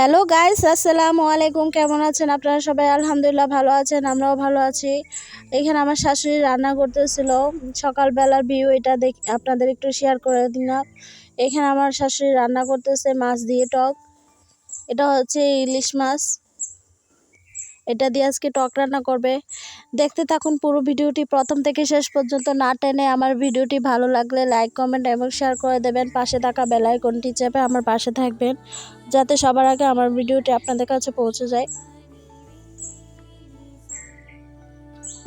Hello guys আসসালামু আলাইকুম। কেমন আছেন? আপনারা সবাই আলহামদুলিল্লাহ ভালো আছেন, আমরাও ভালো আছি। এখানে আমার শাশুড়ি রান্না করতেছিল। সকালবেলার ভিউ এটা দেখ, আপনাদের একটু শেয়ার করে দিলাম। এখানে আমার শাশুড়ি রান্না করতেছে মাছ দিয়ে টক। এটা হচ্ছে ইলিশ মাছ। এটা দিয়ে আজকে টক রান্না করবে। দেখতে থাকুন পুরো ভিডিওটি প্রথম থেকে শেষ পর্যন্ত। না টেনে আমার ভিডিওটি ভালো লাগলে লাইক কমেন্ট এবং শেয়ার করে দেবেন। পাশে থাকা বেল আইকনটি চেপে আমার পাশে থাকবেন, যাতে সবার আগে আমার ভিডিওটি আপনাদের কাছে পৌঁছে যায়।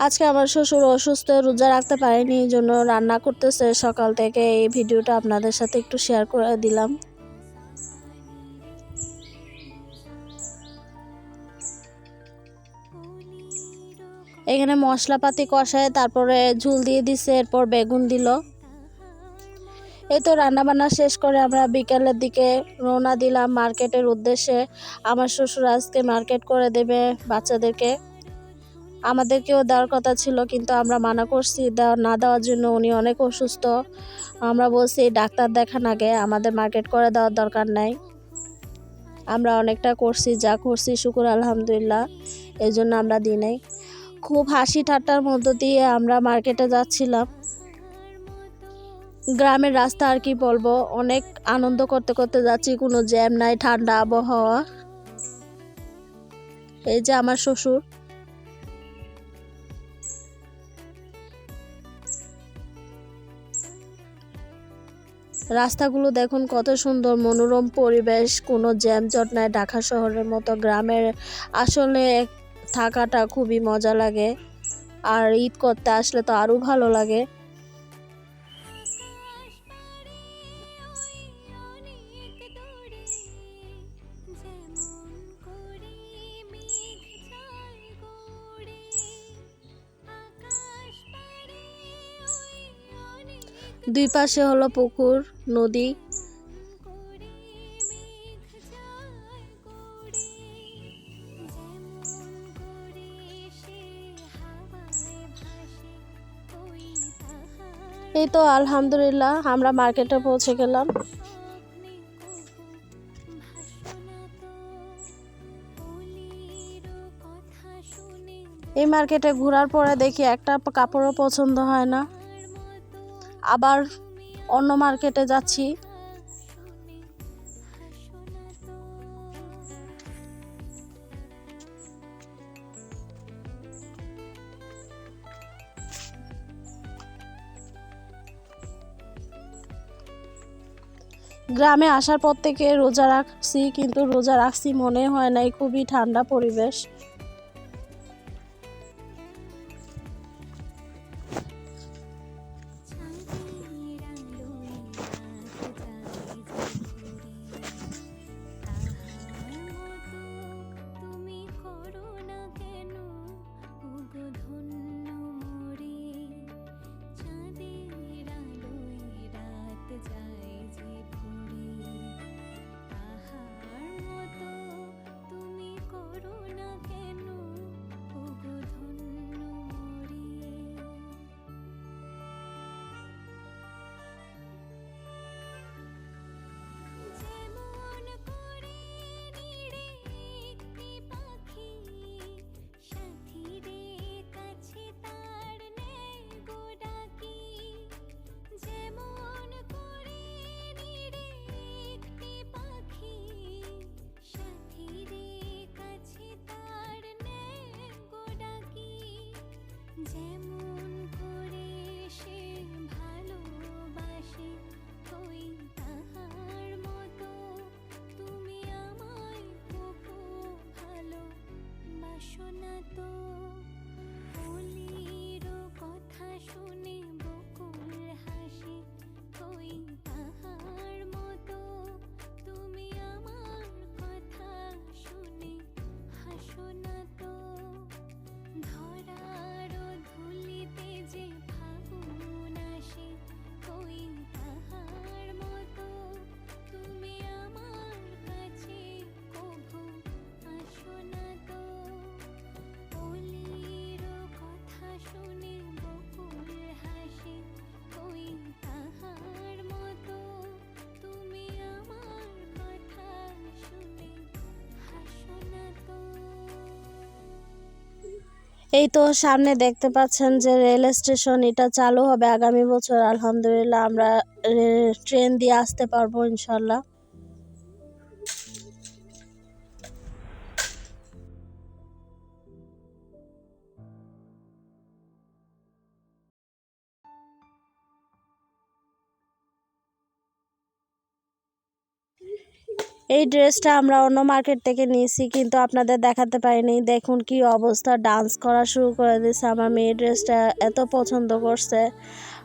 আজকে আমার শ্বশুর অসুস্থ, রোজা রাখতে পারেনি, এই জন্য রান্না করতেছে। সকাল থেকে এই ভিডিওটা আপনাদের সাথে একটু শেয়ার করে দিলাম। এখানে মশলাপাতি কষায়, তারপরে ঝুল দিয়ে দিছে, এরপর বেগুন দিল। এই তো রান্নাবান্না শেষ করে আমরা বিকেলের দিকে রওনা দিলাম মার্কেটের উদ্দেশ্যে। আমার শ্বশুর আজকে মার্কেট করে দেবে বাচ্চাদেরকে। আমাদেরকেও দেওয়ার কথা ছিল, কিন্তু আমরা মানা করছি দেওয়া না দেওয়ার জন্য উনি অনেক অসুস্থ। আমরা বলছি, ডাক্তার দেখান আগে, আমাদের মার্কেট করে দেওয়ার দরকার নাই। আমরা অনেকটা করছি, যা করছি, শুকুর, আলহামদুলিল্লাহ। এই জন্য আমরা দিই নাই। খুব হাসি ঠাট্টার মধ্য দিয়ে আমরা মার্কেটে যাচ্ছিলাম। গ্রামের রাস্তা আর কি বলব, অনেক আনন্দ করতে করতে যাচ্ছি, কোনো জ্যাম নাই, ঠান্ডা আবহাওয়া। এই যে আমার শ্বশুর। রাস্তাগুলো দেখুন কত সুন্দর, মনোরম পরিবেশ, কোনো জ্যামজট নাই, ঢাকা শহরের মতো গ্রামের। আসলে থাকাটা খুবই মজা লাগে। আর ঈদ করতে আসলে তো আরও ভালো লাগে। দুই পাশে হলো পুকুর, নদী। এই তো আলহামদুলিল্লাহ, আমরা মার্কেটে পৌঁছে গেলাম। এই মার্কেটে ঘোরার পরে দেখি একটা কাপড়ও পছন্দ হয় না। আবার অন্য মার্কেটে যাচ্ছি। গ্রামে আসার পর থেকে রোজা রাখছি, কিন্তু রোজা রাখছি মনে হয় নাই, খুবই ঠান্ডা পরিবেশ। এই তো সামনে দেখতে পাচ্ছেন যে রেল স্টেশন, এটা চালু হবে আগামী বছর। আলহামদুলিল্লাহ, আমরা ট্রেন দিয়ে আসতে পারব ইনশাল্লাহ। এই ড্রেসটা আমরা অন্য মার্কেট থেকে নিয়েছি, কিন্তু আপনাদের দেখাতে পারিনি। দেখুন কি অবস্থা ডান্স করা শুরু করে দিয়েছে। আমার মেয়ে ড্রেসটা এত পছন্দ করছে।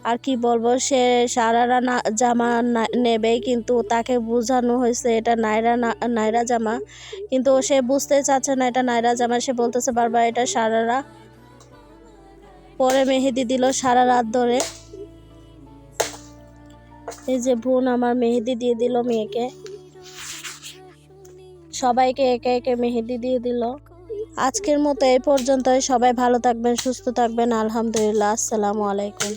আর কি বলব, সে সারারা না, জামা নেবে কিন্তু তাকে বোঝানো হয়েছে, এটা নাইরা নাইরা জামা। কিন্তু সে বুঝতে চাচ্ছে না, এটা নাইরা জামা। সে বলতেছে, বারবার এটা সারারা। পরে মেহেদি দিল সারা রাত ধরে। এই যে বোন, আমার মেহেদি দিয়ে দিল মেয়েকে। সবাইকে একে একে মেহেদি দিয়ে দিল। আজকের মতো এই পর্যন্তই। সবাই ভালো থাকবেন, সুস্থ থাকবেন। আলহামদুলিল্লাহ। আসসালামু আলাইকুম।